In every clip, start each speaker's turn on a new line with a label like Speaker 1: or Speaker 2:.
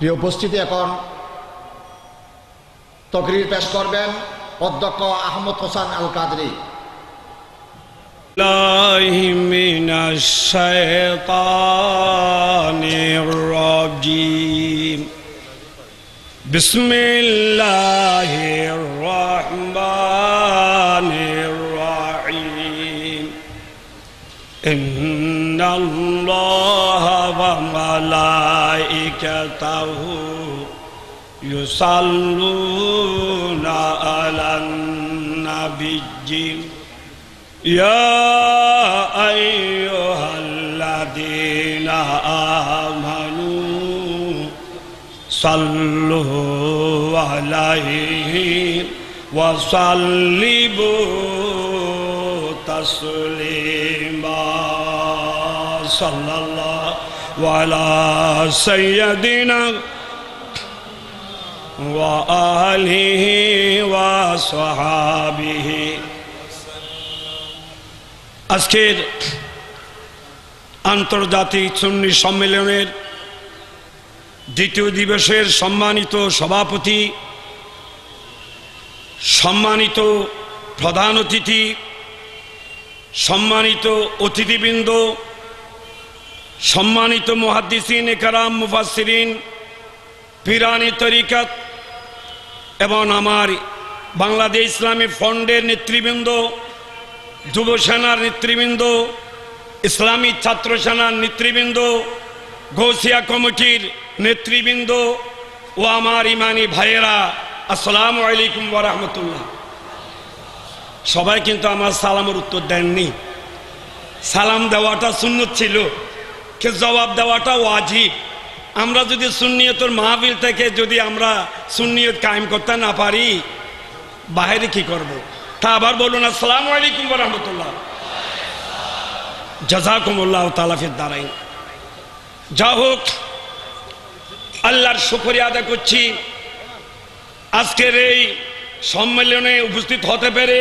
Speaker 1: প্রিয় উপস্থিতি এখন তকরির পেশ করবেন অধ্যক্ষ আহমদ হোসেন আল কাদরি
Speaker 2: الله من الشيطان الرجيم بسم الله الرحمن الرحيم إن الله وملائكته يصلون على النبي يا أيها الذين آمنوا صلوا عليه وسلموا تسليما صلى الله على سيدنا وآله وصحابه আজকের আন্তর্জাতিক সুন্নি সম্মেলনের দ্বিতীয় দিবসের সম্মানিত সভাপতি সম্মানিত প্রধান অতিথি সম্মানিত অতিথিবৃন্দ সম্মানিত মুহাদ্দিসিন একরাম মুফাসিরিন পিরানি তরিকাত এবং আমার বাংলাদেশ ইসলামী ফন্ডের নেতৃবৃন্দ যুব সেনার নেতৃবৃন্দ, ইসলামী ছাত্র সেনার নেতৃবৃন্দ, গৌসিয়া কমিটির নেতৃবৃন্দ ও আমার ইমানি ভাইয়েরা, আসসালাম আলাইকুম ওরহমতুল্লাহ সবাই কিন্তু আমার সালামের উত্তর দেননি। সালাম দেওয়াটা শূন্য ছিল। জবাব দেওয়াটা ওয়াজিব। আমরা যদি সুন্নিয়তর মাহবিল থেকে যদি আমরা সুন্নিয়ত কায়েম করতে না পারি বাইরে কি করব। তা আবার বলুন, আসসালামু আলাইকুম রহমতুল্লাহ। জাজাকুমুল্লাহ তালাফের দ্বারাই যা হোক, আল্লাহর শুকরিয়া আদায় করছি। আজকের এই সম্মেলনে উপস্থিত হতে পেরে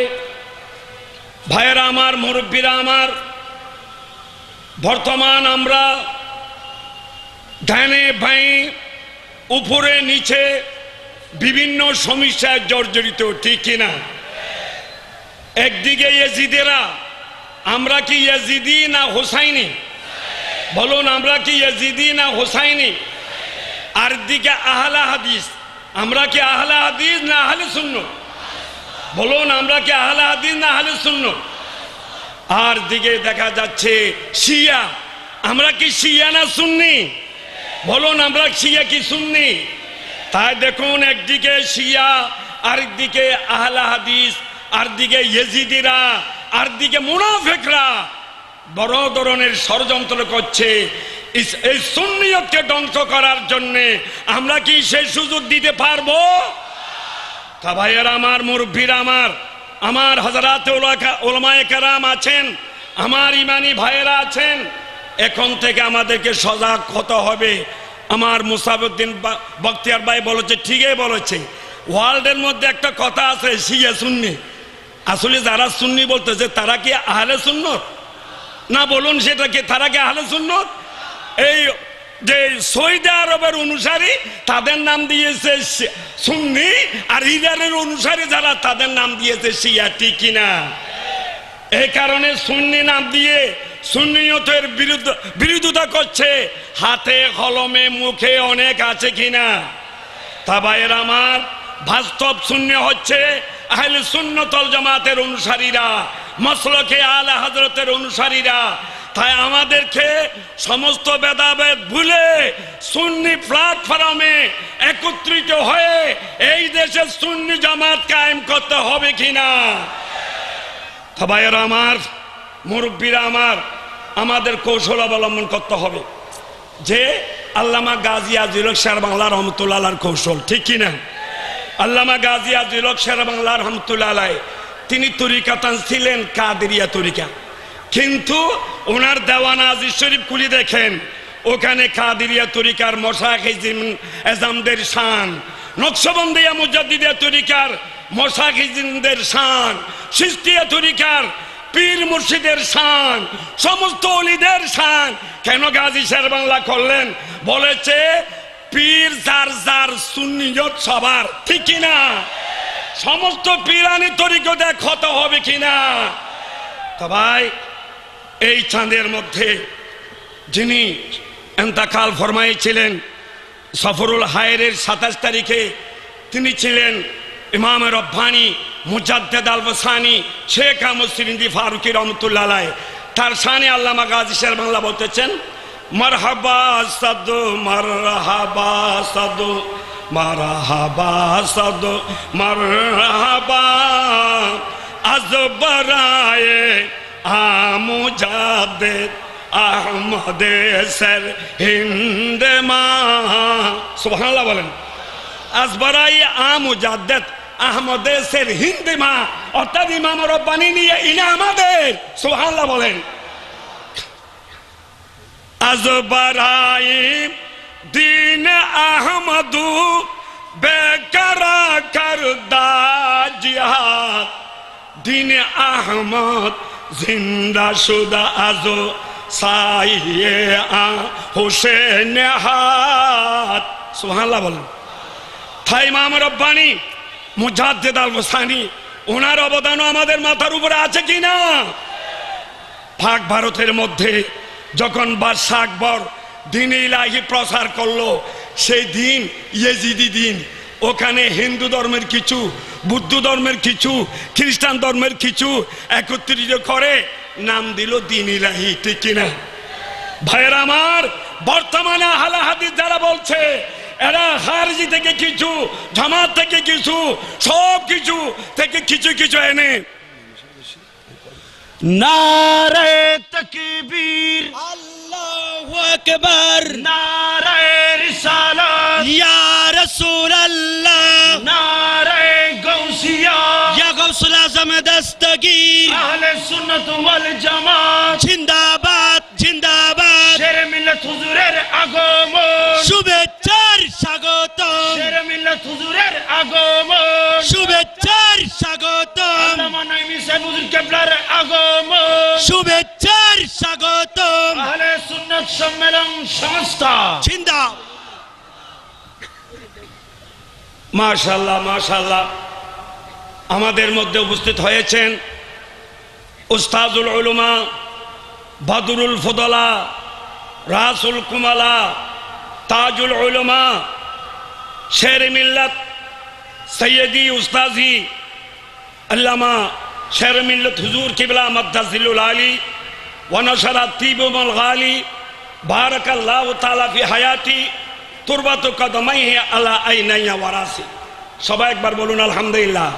Speaker 2: ভাইয়েরা আমার, মুরব্বীরা আমার বর্তমান আমরা ধ্যানে ভাই উপরে নিচে বিভিন্ন সমস্যায় জর্জরিত, ঠিক কিনা? একদিকে ইয়াজিদেরা, আমরা কি ইয়াজিদি না হোসাইনি? বলুন, আমরা কি ইয়াজিদি না হোসাইনি? আর দিকে আহলা হাদিস, আমরা কি আহলা হাদিস না আহলে শূন্য বলুন, আমরা কি আহলা হাদিস না আহলে শূন্য আর দিকে দেখা যাচ্ছে শিয়া। আমরা কি শিয়া না শুননি বলুন, আমরা শিয়া কি শুননি তাই দেখুন, একদিকে শিয়া, আরেকদিকে আহলা হাদিস আর দিকে ইয়েজিদিরা আর দিকে মুনাফেকরা। বড় ধরনের ষড়যন্ত্র করছে। এই সুন্নিয়তকে ধ্বংস করার জন্য আমরা কি সেই সুযোগ দিতে পারব? তা ভাইয়ের আমার, মুরব্বীর আমার আমার হাজারাত ওলমায় কারাম আছেন, আমার ইমানি ভাইয়েরা আছেন, এখন থেকে আমাদেরকে সজাগ হতে হবে। আমার মুসাবুদ্দিন বা- বখতিয়ার ভাই বলেছে, ঠিকই বলেছে। ওয়ার্ল্ডের মধ্যে একটা কথা আছে, শিয়া সুন্নি। আসলে যারা সুন্নি বলতেছে, তারা কি আহলে সুন্নত? না, বলুন সেটা কি, তারা কি আহলে সুন্নত? এই যে সৌদি আরবের অনুসারী, তাদের নাম দিয়েছে সুন্নি, আর ইরানের অনুসারী যারা, তাদের নাম দিয়েছে শিয়া, ঠিক কিনা? এই কারণে সুন্নি নাম দিয়ে সুন্নিয়তের বিরুদ্ধ বিরোধিতা করছে। হাতে, কলমে, মুখে অনেক আছে কিনা? তা ভাইয়ের আমার, বাস্তব শূন্য হচ্ছে আহলে সুন্নতল জামাতের অনুসারীরা, মসলকে আলা হজরতের অনুসারীরা তাই আমাদেরকে সমস্ত ভেদাভেদ ভুলে সুন্নি প্ল্যাটফর্মে একত্রিত হয়ে এই দেশে সুন্নি জামাত কায়েম করতে হবে কিনা? তা আমার, মুরব্বীরা আমার, আমাদের কৌশল অবলম্বন করতে হবে। যে আল্লামা গাজী আজিলক শের বাংলা রহমতুল্লাহ কৌশল, ঠিক কিনা? আল্লামা গাজী আজিলক শের বাংলা রহমতুল্লাহ তিনি তরিকাতান ছিলেন কাদেরিয়া তরিকা। কিন্তু ওনার দেওয়ানা আজিজ শরীফ কুলি দেখেন, ওখানে কাদেরিয়া তরিকার মশাহিজিম এজামদের শান, নকশবন্দিয়া মুজাদ্দিদিয়া তরিকার মশাহিজিনদের শান, সিস্তিয়া তরিকার পীর মুর্শিদের শান, সমস্ত অলিদের শান। কেন গাজী শের বাংলা করলেন? বলেছে, পীর যার যার সুন্নিয়ত সবার, ঠিক কিনা সমস্ত পীরানি তরিকতে ক্ষত হবে কিনা তো ভাই এই চাঁদের মধ্যে যিনি এন্তাকাল ফরমাইছিলেন, সফরুল হায়ের সাতাশ তারিখে তিনি ছিলেন ইমাম রব্বানি মুজাদ্দেদ আল বসানি শেখ আহমদ ফারুকি রহমতুল্লাহ তার শানে আল্লামা গাজী শের বাংলা বলতেছেন, মারহাবা সাদু মারহাবা সাদু মারহাবা সাদু, মারহাবা আজ বরায়ে আমুজাদ্দেদ আহমদ সর হিন্দ মা সুবহানাল্লাহ বলেন আসবরাই আমুজাদ্দেদ আহমদেশের হিন্দি মা অর্থাৎ ইমাম রব্বানি নিয়ে ইনা আমাদের সুবহানাল্লাহ বলেন আজবরাই দিন আহমদু বেকারা করদা জিহাদ দিন আহমদ জিন্দা সুদা আজো বলেন। হোসানি ওনার অবদানও আমাদের মাথার উপরে আছে কি না? ভারতের মধ্যে যখন বাদশাহ দিন ইলাহি প্রচার করল, সেই দিন ইয়েজিদি দিন ওখানে হিন্দু ধর্মের কিছু, বুদ্ধ ধর্মের কিছু, খ্রিস্টান ধর্মের কিছু একত্রিত করে নাম দিল দিন ইলাহি, ঠিক কিনা? ভাইয়ের আমার, বর্তমানে আহলা হাদিস যারা বলছে, এরা হারজি থেকে কিছু, জামাত থেকে কিছু, সব কিছু থেকে কিছু কিছু এনে
Speaker 3: নারে তকবীর।
Speaker 4: আল্লাহু আকবার।
Speaker 3: নারে রিসালাত।
Speaker 4: ইয়া রাসূলুল্লাহ।
Speaker 3: নারে গৌসিয়া।
Speaker 4: ইয়া গাউসুল আজম দস্তগীর
Speaker 3: আহলে সুন্নাত ওয়াল জামাত।
Speaker 4: জিন্দাবাদ জিন্দাবাদ।
Speaker 3: শের মিল্লাত হুজুরের আগমন।
Speaker 4: শুভেচ্ছার স্বাগতম।
Speaker 3: শের মিল্লাত হুজুরের আগমন।
Speaker 4: শুভেচ্ছার স্বাগতম। শুভেচ্ছার স্বাগতম।
Speaker 3: আহলে সম্মেলন সংস্থা।
Speaker 4: জিন্দা
Speaker 2: মাশাল্লাহ মাশাল্লাহ আমাদের মধ্যে উপস্থিত হয়েছেন উস্তাজুল উলুমা বাদুরুল ফদলা রাসুল কুমালা তাজুল উলুমা শের মিল্লাত সৈয়দি উস্তাজি আল্লামা শের মিল্লত হুজুর কিবলা মদ্দাজিলুল আলী ওয়ানসারা তিবুমল গালি বারাক তাআলা ফি হায়াতি, তুরবাত কদমাই আলা আইনাইয়া ওয়ারাসি। সবাই একবার বলুন, আলহামদুলিল্লাহ।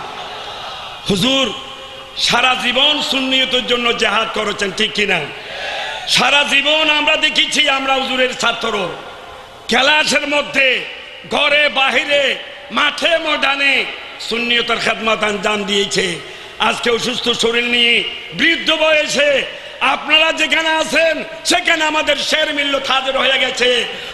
Speaker 2: হুজুর, সারা জীবন সুন্নিয়তের জন্য জেহাদ করেছেন, ঠিক কিনা? সারা জীবন আমরা দেখেছি, আমরা হুজুরের ছাত্র। ক্লাসের মধ্যে, ঘরে বাহিরে, মাঠে ময়দানে সুন্নিয়তের খেদমত আঞ্জাম দিয়েছে। আজকে অসুস্থ শরীর নিয়ে বৃদ্ধ বয়সে আপনারা যেখানে আছেন, সেখানে আমাদের শের মিল্ল হাজির হয়ে গেছে।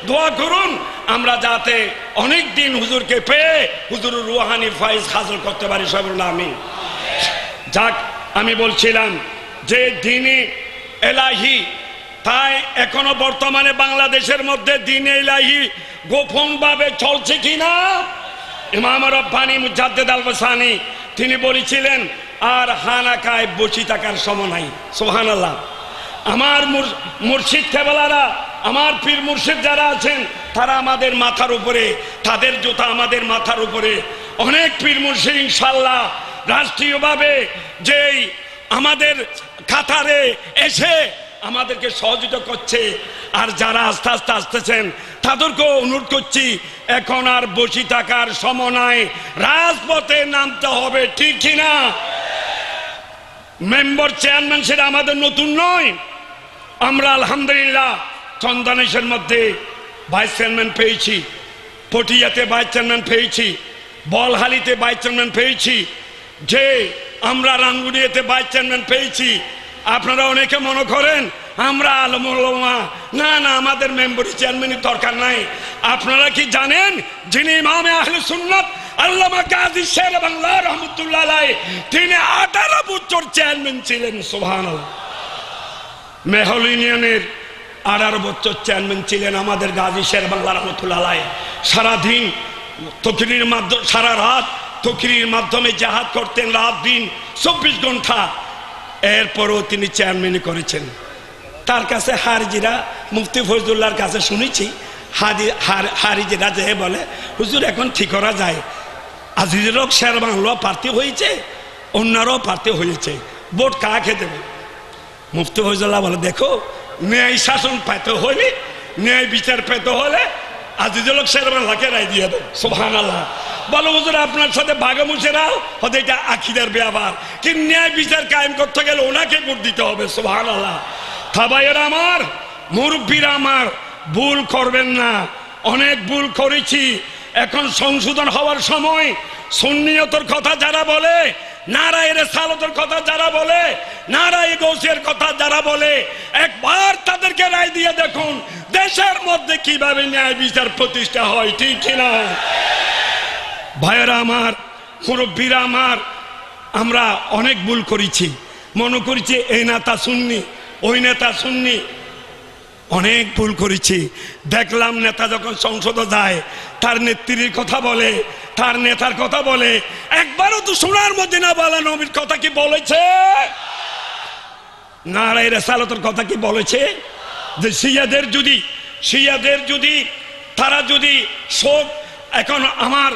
Speaker 2: দোয়া করুন, আমরা যাতে অনেক দিন হুজুরকে পেয়ে হুজুর রুহানি ফাইজ হাজির করতে পারি সব আমি যাক, আমি বলছিলাম যে দিনে এলাহি, তাই এখনও বর্তমানে বাংলাদেশের মধ্যে দিনে এলাহি গোপনভাবে চলছে কিনা? ইমাম রব্বানি, মুজাদ্দেদ আল বসানি তিনি বলেছিলেন, আর হানাকায় বসি থাকার সময় নাই। সোহান আল্লাহ আমার মুর্শিদ কেবলারা আমার পীর মুর্শিদ যারা আছেন, তারা আমাদের মাথার উপরে, তাদের জুতা আমাদের মাথার উপরে। অনেক পীর মুর্শিদ ইনশাল্লাহ রাষ্ট্রীয়ভাবে যেই আমাদের কাতারে এসে আমাদেরকে সহযোগিতা করছে। আর যারা আস্তে আস্তে আসতেছেন, তাদেরকেও অনুরোধ করছি, এখন আর বসে থাকার সময় নাই। রাজপথে নামতে হবে, ঠিক কিনা মেম্বার চেয়ারম্যান সেটা আমাদের নতুন নয়। আমরা আলহামদুলিল্লাহ চন্দনেশের মধ্যে ভাইস চেয়ারম্যান পেয়েছি, পটিয়াতে ভাইস চেয়ারম্যান পেয়েছি, বলহালিতে ভাইস চেয়ারম্যান পেয়েছি, যে আমরা রাঙ্গুনিয়াতে ভাইস চেয়ারম্যান পেয়েছি আপনারা অনেকে মনে করেন, আমরা আলমা না না, আমাদের মেম্বারি চেয়ারম্যানের দরকার নাই। আপনারা কি জানেন, যিনি ইমামে আহলে সুন্নাত তিনি চেয়ারম্যান ছিলেন সোহান মেহল ইউনিয়নের চেয়ারম্যান ছিলেন আমাদের গাজী শের বাংলা রহমতুল্লাহ। সারাদিন তকরির মাধ্যমে, সারা রাত তকরির মাধ্যমে জাহাজ করতেন, রাত দিন চব্বিশ ঘণ্টা এরপরও তিনি চেয়ারম্যানই করেছেন। তার কাছে হারজিরা, মুফতি ফজলুল্লাহর কাছে শুনেছি হার, হারিজিরা যে বলে, হুজুর, এখন ঠিক করা যায়। আজিজেরও শের বাংলা প্রার্থী হয়েছে, অন্যরাও প্রার্থী হয়েছে। ভোট কাকে দেবে? মুফতি ফজলুল্লাহ বলে, দেখো, ন্যায় শাসন পেতে হলে, ন্যায় বিচার পেতে হলে আজিজুল শের বাংলাকে রায় দিয়ে আপনার সাথে এটা কি ন্যায় বিচার কায়েম করতে গেলে ওনাকে ভোট দিতে হবে খাবাইয়ের আমার, মুরব্বীরা আমার, ভুল করবেন না। অনেক ভুল করেছি। এখন সংশোধন হওয়ার সময় সুন্নিয়তর কথা যারা বলে নারায়ের কথা যারা বলে কথা যারা বলে, একবার তাদেরকে রায় দিয়ে দেখুন, দেশের মধ্যে কীভাবে ন্যায় বিচার প্রতিষ্ঠা হয়, ঠিক কিনা? ভাইয়েরা আমার, মুরব্বীরা আমার, আমরা অনেক ভুল করেছি। মনে করেছি এই নেতা শুননি ওই নেতা শুননি অনেক ভুল করেছি। দেখলাম নেতা যখন সংসদে যায় তার নেত্রীর কথা বলে, তার নেতার কথা বলে। একবারও তো শোনার মধ্যে না বলা নবীর কথা কি বলেছে? নারায় রেসালতের কথা কি বলেছে? যে শিয়াদের যদি শিয়াদের যদি, তারা যদি শোক, এখন আমার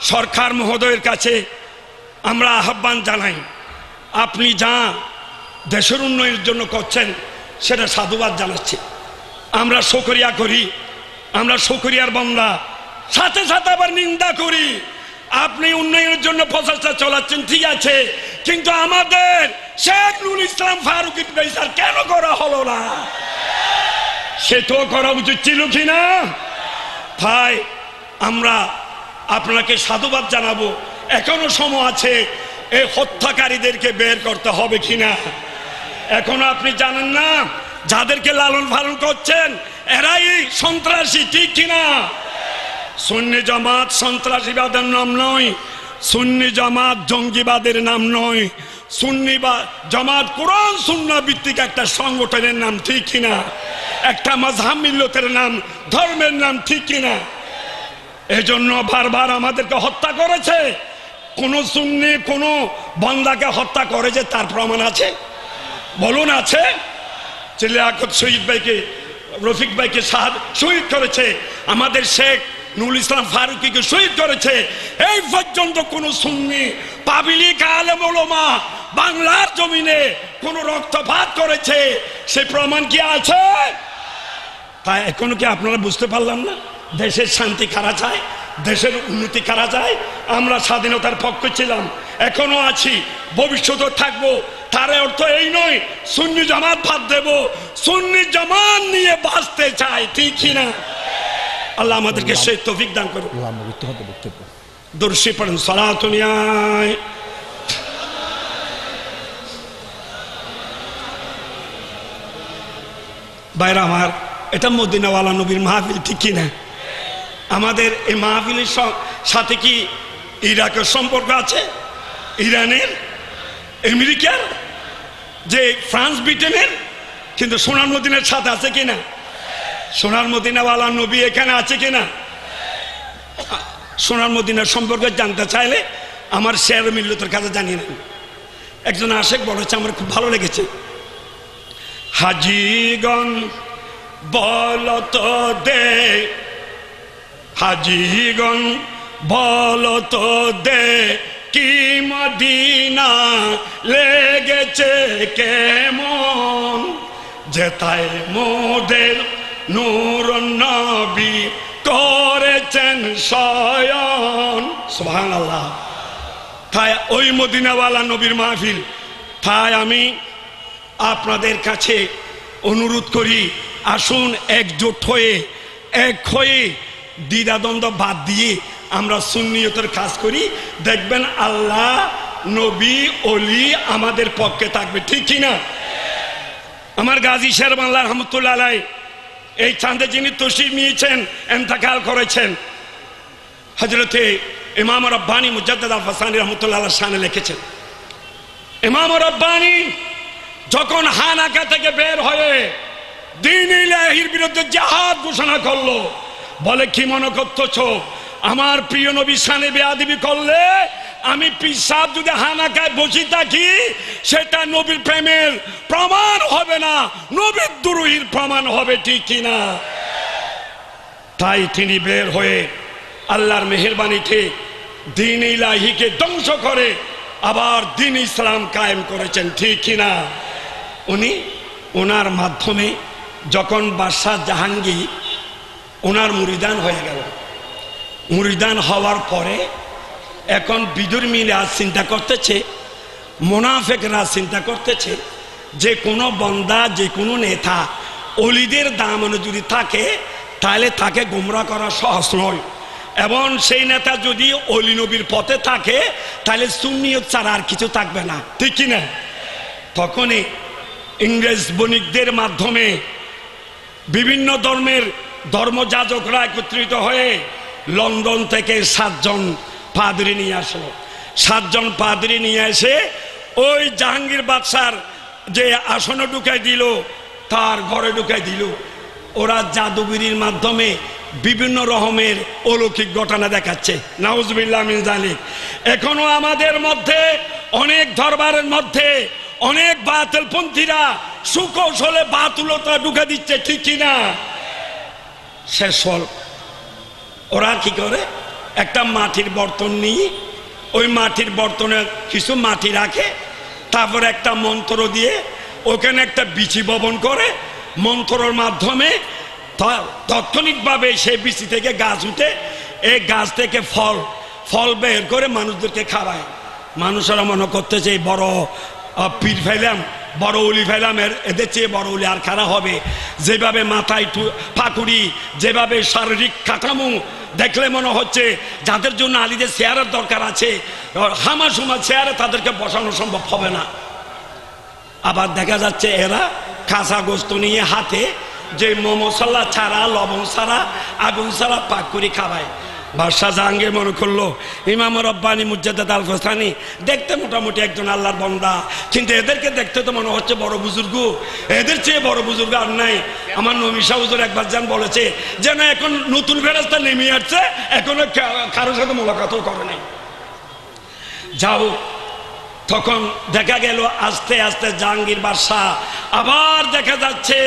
Speaker 2: সরকার মহোদয়ের কাছে আমরা আহ্বান জানাই, আপনি যা দেশের উন্নয়নের জন্য করছেন, সেটা সাধুবাদ জানাচ্ছি। আমরা শকরিয়া করি, আমরা শকরিয়ার বন্দা। সাথে সাথে আবার নিন্দা করি। আপনি উন্নয়নের জন্য প্রচেষ্টা চালাচ্ছেন, ঠিক আছে। কিন্তু আমাদের শেখ নুর ইসলাম ফারুক ইসলাম কেন করা হলো না? সে তো করা উচিত ছিল কিনা তাই আমরা আপনাকে সাধুবাদ জানাব। এখনও সময় আছে এই হত্যাকারীদেরকে বের করতে হবে কিনা এখনও আপনি জানেন না, যাদেরকে লালন পালন করছেন, এরাই সন্ত্রাসী, ঠিক কিনা সুন্নি জামাত সন্ত্রাসীবাদের নাম নয়, সুন্নি জামাত জঙ্গিবাদের নাম নয়, সুন্নি বা, জামাত কোরআন সুন্না ভিত্তিক একটা সংগঠনের নাম ঠিক কিনা? একটা মজহাব মিল্লতের নাম, ধর্মের নাম ঠিক কিনা? এজন্য বারবার আমাদেরকে হত্যা করেছে। কোন সুন্নি, কোন বন্দাকে হত্যা করেছে তার প্রমাণ আছে? বলুন আছে। চিল্লে আকত শহীদ ভাইকে, রফিক ভাইকে সাহায্য শহীদ করেছে। আমাদের শেখ নুরুল ইসলাম ফারুকিকে শহীদ করেছে। এই পর্যন্ত কোন সুন্নি পাবিলিক আলেম ওলমা বাংলার জমিনে কোন রক্তপাত করেছে, সে প্রমাণ কি আছে? তাই এখনও কি আপনারা বুঝতে পারলাম না? দেশের শান্তি কারা চায়? দেশের উন্নতি কারা যায় আমরা স্বাধীনতার পক্ষে ছিলাম, এখনও আছি ভবিষ্যতে থাকব। তার অর্থ এই নয়, সুন্নি জামাত ভাত দেব। সুন্নি জামাত নিয়ে বাঁচতে চাই ঠিক কিনা? আল্লাহ আমাদেরকে সেই তফিক দান করুন দর্শি পড়েন সলাতনিয়ায় বাইরে আমার এটা মদিনাওয়ালা নবীর মাহফিল ঠিক কিনা? আমাদের এই মাহফিলের সাথে কি ইরাকের সম্পর্ক আছে? ইরানের? আমেরিকার? যে ফ্রান্স ব্রিটেনের? কিন্তু সোনার মদিনের সাথে আছে কিনা? সোনার মদিনাওয়ালা নবী এখানে আছে কিনা? সোনার মদিনার সম্পর্কে জানতে চাইলে আমার শেয়ার মিল্লতের কাছে জানিয়ে নেন একজন আশেক বলেছে আমার খুব ভালো লেগেছে। হাজিগণ, বল তো দে। হাজিগণ, বল তো দে। কি মদিনা লেগেছে কেমন? যেতায় মোদের নূর নবী করেছেন শয়ন। সুবহানাল্লাহ। তাই ওই মদিনাওয়ালা নবীর মাহফিল, তাই আমি আপনাদের কাছে অনুরোধ করি, আসুন একজোট হয়ে, এক হয়ে দ্বিধাদ্বন্দ্ব বাদ দিয়ে আমরা সুন্নিয়তের কাজ করি। দেখবেন আল্লাহ, নবী অলি আমাদের পক্ষে থাকবে, ঠিক কিনা? আমার গাজী শের বাংলা রহমতুল্লাহ আলাই এই চাঁদে যিনি তসির নিয়েছেন, এন্তাকাল করেছেন। হজরতে ইমাম রব্বানি মুজাদ্দাদ আল ফাসানি রহমতুল্লাহ শানে লিখেছেন, ইমাম রব্বানি যখন হানাকা থেকে বের হয়ে দিন ইলাহির বিরুদ্ধে জাহাদ ঘোষণা করল, বলে, কি মনে করতেছ? আমার প্রিয় নবী সানে বেয়াদিবি করলে আমি পিসাব যদি হানাকায় বসে থাকি, সেটা নবীর প্রেমের প্রমাণ হবে না। নবীর দুরুহির প্রমাণ হবে ঠিক কিনা? তাই তিনি বের হয়ে আল্লাহর মেহরবানিতে দিন ইলাহিকে ধ্বংস করে আবার দিন ইসলাম কায়েম করেছেন ঠিক কিনা? উনি ওনার মাধ্যমে যখন বাদশাহ জাহাঙ্গীর ওনার মুরিদান হয়ে গেল। মুরিদান হওয়ার পরে এখন বিদুর মিরা চিন্তা করতেছে, মোনাফেকরা চিন্তা করতেছে, যে কোনো বন্দা, যে কোনো নেতা অলিদের দাম যদি থাকে, তাহলে তাকে গুমরা করা সহজ নয়। এবং সেই নেতা যদি অলি নবীর পথে থাকে, তাহলে সুন্নিয়ত ছাড়া আর কিছু থাকবে না। ঠিক কিনা তখনই ইংরেজ বণিকদের মাধ্যমে বিভিন্ন ধর্মের ধর্মযাজকরা একত্রিত হয়ে লন্ডন থেকে সাতজন পাদরি নিয়ে আসলো। সাতজন পাদরি নিয়ে এসে ওই জাহাঙ্গীর বাদশার যে আসনে ঢুকাই দিল, তার ঘরে ঢুকাই দিল। ওরা জাদুগিরির মাধ্যমে বিভিন্ন রকমের অলৌকিক ঘটনা দেখাচ্ছে। নাউজবিল্লাহ মিন জালিক এখনও আমাদের মধ্যে, অনেক দরবারের মধ্যে, অনেক বাতিলপন্থীরা সুকৌশলে বাতুলতা ঢুকে দিচ্ছে, ঠিক কিনা? শেষ হল ওরা কি করে? একটা মাটির বর্তন নিয়ে ওই মাটির বর্তনে কিছু মাটি রাখে, তারপর একটা মন্ত্র দিয়ে ওখানে একটা বিচি বপন করে, মন্ত্রর মাধ্যমে তাৎক্ষণিকভাবে সেই বিচি থেকে গাছ উঠে, এই গাছ থেকে ফল ফল বের করে মানুষদেরকে খাওয়ায়। মানুষেরা মনে করতেছে বড় পীর ফেলাম, বড় উলি ফেলাম এদের চেয়ে বড় উলি আর খারাপ হবে। যেভাবে মাথায় পাকুড়ি যেভাবে শারীরিক কাঠামো দেখলে মনে হচ্ছে যাদের জন্য আলীদের চেয়ারের দরকার আছে, হামা সুমা চেয়ারে তাদেরকে বসানো সম্ভব হবে না। আবার দেখা যাচ্ছে এরা কাঁচা গোস্ত নিয়ে হাতে যে মশলা ছাড়া, লবণ ছাড়া, আগুন ছাড়া পাক করে খাওয়ায়। বাদশাহ জাহাঙ্গীর মনে করল, ইমাম রব্বানি মুজাদ্দাদ আল ফসানি দেখতে মোটামুটি একজন আল্লাহর বন্দা, কিন্তু এদেরকে দেখতে তো মনে হচ্ছে বড় বুজুর্গ। এদের চেয়ে বড় বুজুর্গ আর নাই। আমার নমিশা হুজুর একবার যান বলেছে, যেন এখন নতুন ফেরাস্তা নেমে আসছে, এখনও কারোর সাথে মোলাকাতও করে নাই। যাও, তখন দেখা গেল আস্তে আস্তে জাহাঙ্গীর বাদশাহ আবার দেখা যাচ্ছে,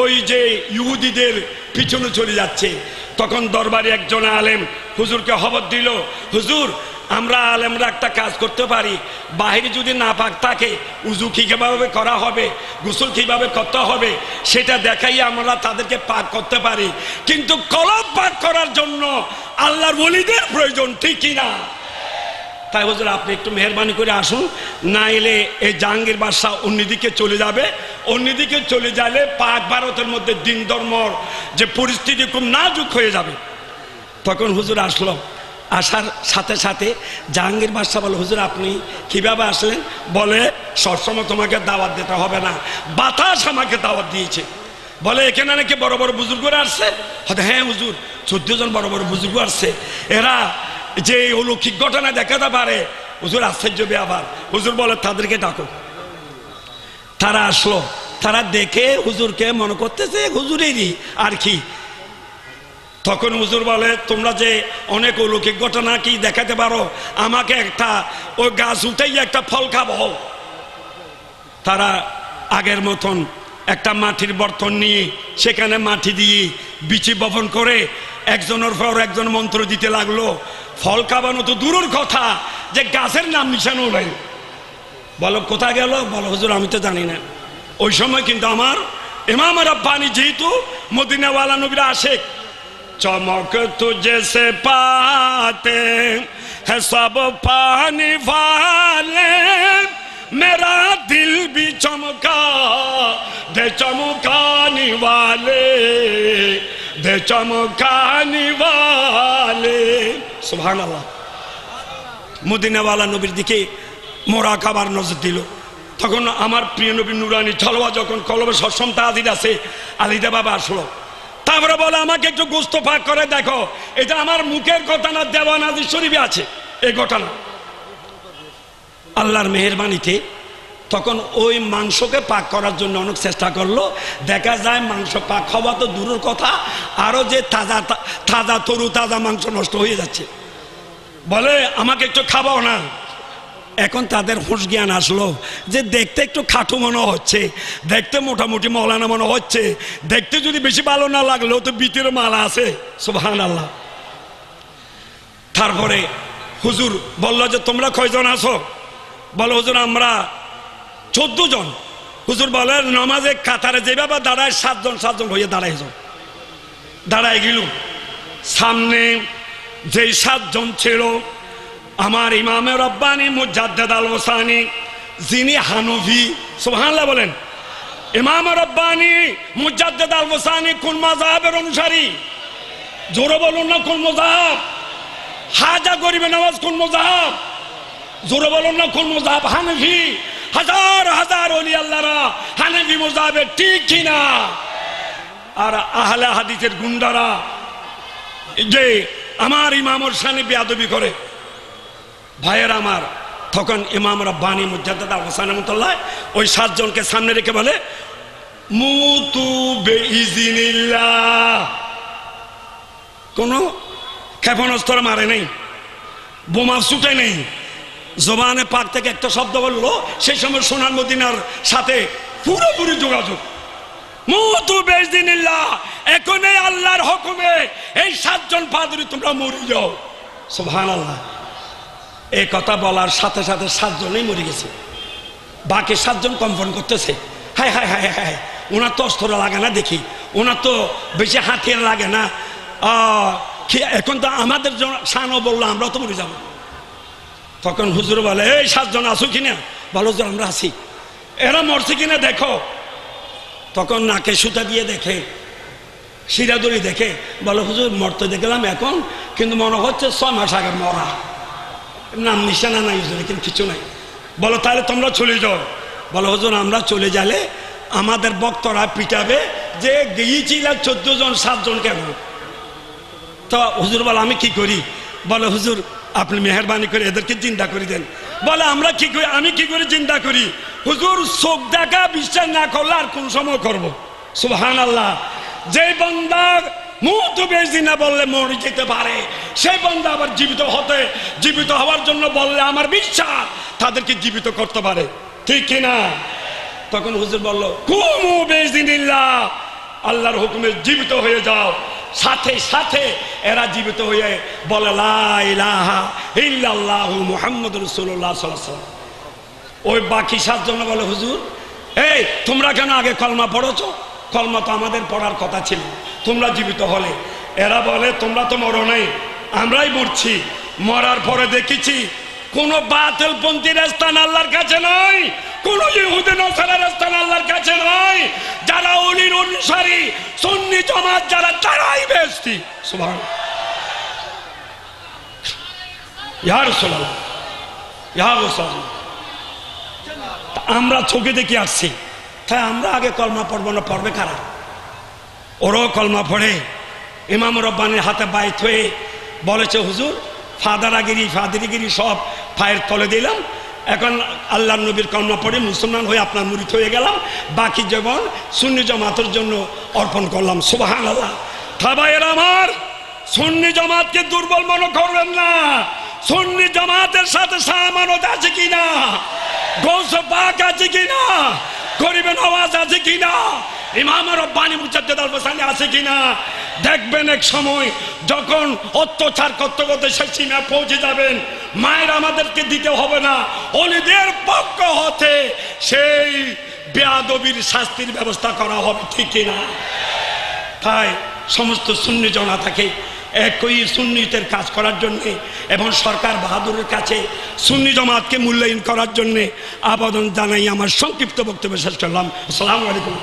Speaker 2: ওই যে ইহুদিদের পিছনে চলে যাচ্ছে। তখন দরবারে একজন আলেম হুজুরকে খবর দিল, হুজুর, আমরা আলেমরা একটা কাজ করতে পারি। বাহিরে যদি না পাক থাকে, উজু কীভাবে করা হবে, গোসল কীভাবে করতে হবে, সেটা দেখাই আমরা তাদেরকে পাক করতে পারি। কিন্তু কলম পাক করার জন্য আল্লাহর বলিদের প্রয়োজন, ঠিক কিনা? তাই হুজুর, আপনি একটু মেহরবানি করে আসুন। না এলে এই জাহাঙ্গীর বাদশাহ অন্যদিকে চলে যাবে। অন্যদিকে চলে গেলে পাক ভারতের মধ্যে দিন ধর্মর যে পরিস্থিতি খুব নাজুক হয়ে যাবে। তখন হুজুর আসলো। আসার সাথে সাথে জাহাঙ্গীর বাদশাহ বলে, হুজুর, আপনি কীভাবে আসলেন? বলে, সবসময় তোমাকে দাওয়াত দিতে হবে না। বাতাস আমাকে দাওয়াত দিয়েছে। বলে, এখানে নাকি বড় বড় বুজুর্গরা আসছে? হ্যাঁ হুজুর, চোদ্দ জন বড় বড় বুজুর্গ আসছে। এরা যে অলৌকিক ঘটনা দেখাতে পারে, হুজুর আশ্চর্য আবার হুজুর বলে, তাদেরকে ডাকো। তারা আসলো। তারা দেখে হুজুরকে মনে করতেছে হুজুরেরই, আর কি। তখন হুজুর বলে, তোমরা যে অনেক অলৌকিক ঘটনা কি দেখাতে পারো? আমাকে একটা, ওই গাছ উঠেই একটা ফল খাব। তারা আগের মতন একটা মাটির বর্তন নিয়ে সেখানে মাটি দিয়ে বিচি বপন করে একজনের পর একজন মন্ত্র দিতে লাগল। ফল খাবানো তো দূরের কথা যে গাছের নাম নিশানো নাই বলো কোথায় গেল বলো হুজুর আমি তো জানি না ওই সময় কিন্তু আমার ইমাম রব্বানি যেহেতু মদিনাওয়ালা নবীরা আসে चमक तुझसे पाते है सब पानी वाले मेरा दिल भी चमका दे चमकाने वाले दे चमकाने वाले সোহান আল্লাহ মদিনাওয়ালা নবীর দিকে মোরা কাবার নজর দিল। তখন আমার প্রিয় নবী নুরানি ঠলওয়া যখন কলমে সসন্তা আদির আছে, আলিদা বাবা আসলো। তারপরে বলে, আমাকে একটু গুস্ত ফাঁক করে দেখো, এটা আমার মুখের কথা না, দেওয়ান আদি শরীফে আছে। এই ঘটনা। আল্লাহর মেহরবানিতে তখন ওই মাংসকে পাক করার জন্য অনেক চেষ্টা করল। দেখা যায় মাংস পাক হওয়া তো দূরের কথা আরও যে তাজা তাজা তরু তাজা মাংস নষ্ট হয়ে যাচ্ছে। বলে, আমাকে একটু খাবাও না। এখন তাদের হুঁশ জ্ঞান আসলো যে দেখতে একটু খাটু মনে হচ্ছে, দেখতে মোটামুটি মৌলানা মনে হচ্ছে, দেখতে যদি বেশি ভালো না লাগলেও তো বিতির মালা আছে সুবহান আল্লাহ তারপরে হুজুর বলল যে, তোমরা কয়জন আছো? বলো, হুজুর, আমরা চোদ্দ জন। হুজুর বলেন, নমাজে কাতারে যেভাবে দাঁড়ায় সাতজন সাতজন হয়ে দাঁড়ায় যাও। দাঁড়ায় গেল। সামনে যেই সাতজন ছিল, আমার ইমামে রব্বানি, মুজাদ্দেদ আল ওসানি যিনি হানভি সুবহানাল্লাহ বলেন, ইমাম রব্বানি, মুজাদ্দেদ আল ওসানি কোন মাযহাবের অনুসারী? জোরে বলুন না কোন মজাব হাজা গরিবে নামাজ কোন মজাব জোরে বলুন না কোন মজাব হানফি হাজার হাজার অলি আল্লাহরা হানফি মজাবে ঠিক কিনা? আর আহলে হাদিসের গুন্ডারা যে আমার ইমামর সানে বেয়াদবি করে, ভাইয়ের আমার, তখন ইমাম রব্বানি মুজাদ্দাদ হোসেন রহমতুল্লাহ ওই সাতজনকে সামনে রেখে বলে, মুতু বেইজিনিল্লাহ। কোনো ক্ষেপণাস্ত্র মারে নেই, বোমা ছুটে নেই। জবানে পাক থেকে একটা শব্দ বলল সেই সময় সোনার মদিনার সাথে পুরোপুরি যোগাযোগ। আল্লাহর এই সাতজন পাদরি তোমরা মরে যাও। আল্লাহ বলার সাথে সাথে সাতজনেই মরে গেছে। বাকি সাতজন কম্পন করতেছে। হায় হায় হায় হায় ওনার তো অস্ত্র লাগে না দেখি। ওনার তো বেশি হাতিয়ার লাগে না। এখন তো আমাদের সানও বলল আমরা তো মরে যাব। তখন হুজুর বলে, এই সাতজন আছো কিনা? বলো, হুজুর, আমরা আছি। এরা মরছে কিনা দেখো। তখন নাকে সুতা দিয়ে দেখে শিরাদুরি দেখে, বলে, হুজুর, মরতে দেখলাম এখন, কিন্তু মনে হচ্ছে ছয় মাস আগে মরা। নাম নিশানা নাই হুজুর কিন্তু কিছু নাই। বলো, তাহলে তোমরা চলে যাও। বলো, হুজুর, আমরা চলে গেলে আমাদের বক্তরা পিটাবে যে গিয়েছিল চোদ্দ জন সাতজন কেন? তো হুজুর বলে, আমি কি করি? বলে, হুজুর আপনি মেহরবানি করে এদেরকে চিন্তা করে দেন। বলে, আমরা কি করি আমি কি করে চিন্তা করি? হুজুর, চোখ দেখা, বিশ্বাস না করলে আর কোন সময় করব? সুহান আল্লাহ যে বন্দার মুহূর্ত বেশি না বললে মরে যেতে পারে। সেই বন্দা আবার জীবিত হতে জীবিত হওয়ার জন্য বললে আমার বিশ্বাস তাদেরকে জীবিত করতে পারে। ঠিক কিনা তখন হুজুর বলল, কুমু বেজিনিল্লাহ আল্লাহর হুকুমে জীবিত হয়ে যাও। সাথে সাথে এরা জীবিত হয়ে বলে ওয়াসাল্লাম। ওই বাকি সাতজন বলে, হুজুর, এই তোমরা কেন আগে কলমা পড়েছো? কলমা তো আমাদের পড়ার কথা ছিল। তোমরা জীবিত হলে। এরা বলে, তোমরা তো মরো নাই, আমরাই মরছি। মরার পরে দেখেছি কোন বাতিল পন্থীর স্থান আল্লাহর কাছে নয় কোন ইহুদি স্থান আল্লাহর কাছে নয়, যারা অলির অনুসারী জমাত যারা তারাই ইয়া রাসূলুল্লাহ। আমরা চোখে দেখে আসছি। তাই আমরা আগে কলমা পড়ব না, পড়বে কারা? ওরাও কলমা পড়ে। ইমাম রব্বানির হাতে বাইত হয়ে বলেছে, হুজুর, ফাদারাগিরি, ফাদিরিগিরি সব পায়ের তলে দিলাম এখন আল্লাহ নবীর কলমা পড়ে মুসলমান হয়ে আপনার মুরিত হয়ে গেলাম, বাকি জীবন সুন্নি জমাতের জন্য অর্পণ করলাম সুবাহান আল্লাহ থাবাইয়ের আমার, সুন্নি জমাতকে দুর্বল মনে করবেন না, সুন্নি জমাতের সাথে সামানত আছে কিনা, গৌস পাক আছে কিনা, গরিবের আওয়াজ আছে কিনা, ইমাম রব্বানি মুজাদ্দেদ আল বসানি আছে কিনা দেখবেন এক সময় যখন অত্যাচার করতে করতে সেই সীমা পৌঁছে যাবেন, মায়ের আমাদেরকে দিতে হবে না। অলিদের পক্ষ হতে সেই বেয়াদবির শাস্তির ব্যবস্থা করা হবে, ঠিক না তাই সমস্ত সুন্নি থাকে একই সুন্নিতের কাজ করার জন্যে এবং সরকার বাহাদুরের কাছে সুন্নি জমাতকে মূল্যায়ন করার জন্যে আবেদন জানাই আমার সংক্ষিপ্ত বক্তব্য শেষ করলাম। আসসালামু আলাইকুম